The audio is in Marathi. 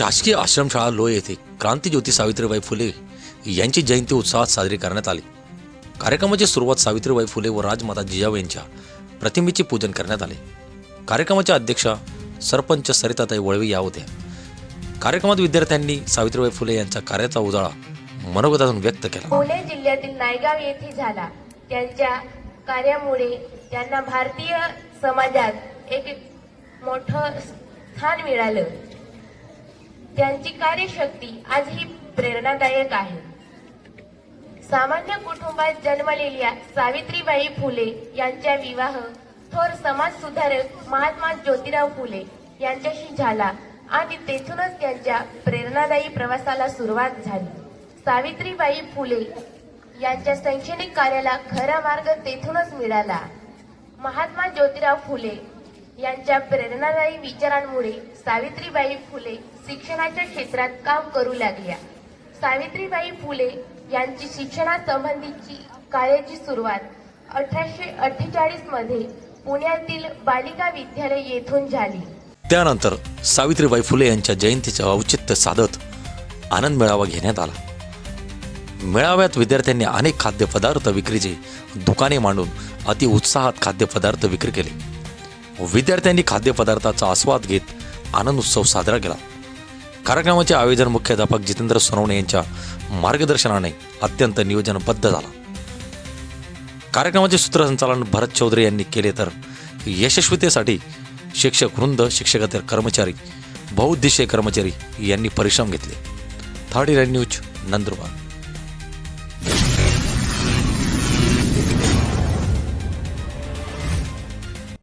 शासकीय आश्रमशाळा लोह येथे क्रांतीज्योती सावित्रीबाई फुले यांची जयंती उत्साहात साजरी करण्यात आली. कार्यक्रमाची सुरुवात सावित्रीबाई फुले व राजमाता जिजाऊ यांच्या प्रतिमेचे पूजन करण्यात आले. कार्यक्रमाच्या अध्यक्षा सरपंच सरिताताई वळवी या होत्या. कार्यक्रमात विद्यार्थ्यांनी सावित्रीबाई फुले यांच्या कार्याचा उजाळा मनोगतातून व्यक्त केला. पुणे जिल्ह्यातील नायगाव येथे झाला. त्यांच्या कार्यामुळे त्यांना भारतीय समाजात एक मोठं स्थान मिळालं. त्यांची कार्यशक्ती आजही प्रेरणादायक आहे. सामान्य कुटुंबात जन्मलेल्या सावित्रीबाई फुले यांचा विवाह थोर समाज सुधारक महात्मा ज्योतिराव फुले यांच्याशी झाला आणि तेथूनच त्यांच्या प्रेरणादायी प्रवासाला सुरुवात झाली. सावित्रीबाई फुले यांच्या शैक्षणिक कार्याला खरा मार्ग तेथूनच मिळाला. महात्मा ज्योतिराव फुले यांच्या प्रेरणादायी विचारांमुळे सावित्रीबाई फुले शिक्षणाच्या क्षेत्रात काम करू लागल्या. सावित्रीबाई फुले यांची शिक्षणासंबंधीची कार्याची सुरुवात अठराशे अठ्ठेचाळीसमध्ये पुण्यातील बालिका विद्यालय येथून झाली. त्यानंतर सावित्रीबाई फुले यांच्या जयंतीचे औचित्य साधत आनंद मेळावा घेण्यात आला. मेळाव्यात विद्यार्थ्यांनी अनेक खाद्यपदार्थ विक्रीचे दुकाने मांडून अति उत्साहात खाद्यपदार्थ विक्री केले. हो, विद्यार्थ्यांनी खाद्यपदार्थाचा आस्वाद घेत आनंद उत्सव साजरा केला. कार्यक्रमाचे आयोजन मुख्याध्यापक जितेंद्र सोनवणे यांच्या मार्गदर्शनाने अत्यंत नियोजनबद्ध झाला. कार्यक्रमाचे सूत्रसंचालन भरत चौधरी यांनी केले तर यशस्वीतेसाठी शिक्षक वृंद शिक्षकेतर कर्मचारी बहुउद्देशीय कर्मचारी यांनी परिश्रम घेतले. Third year news Nandurbar.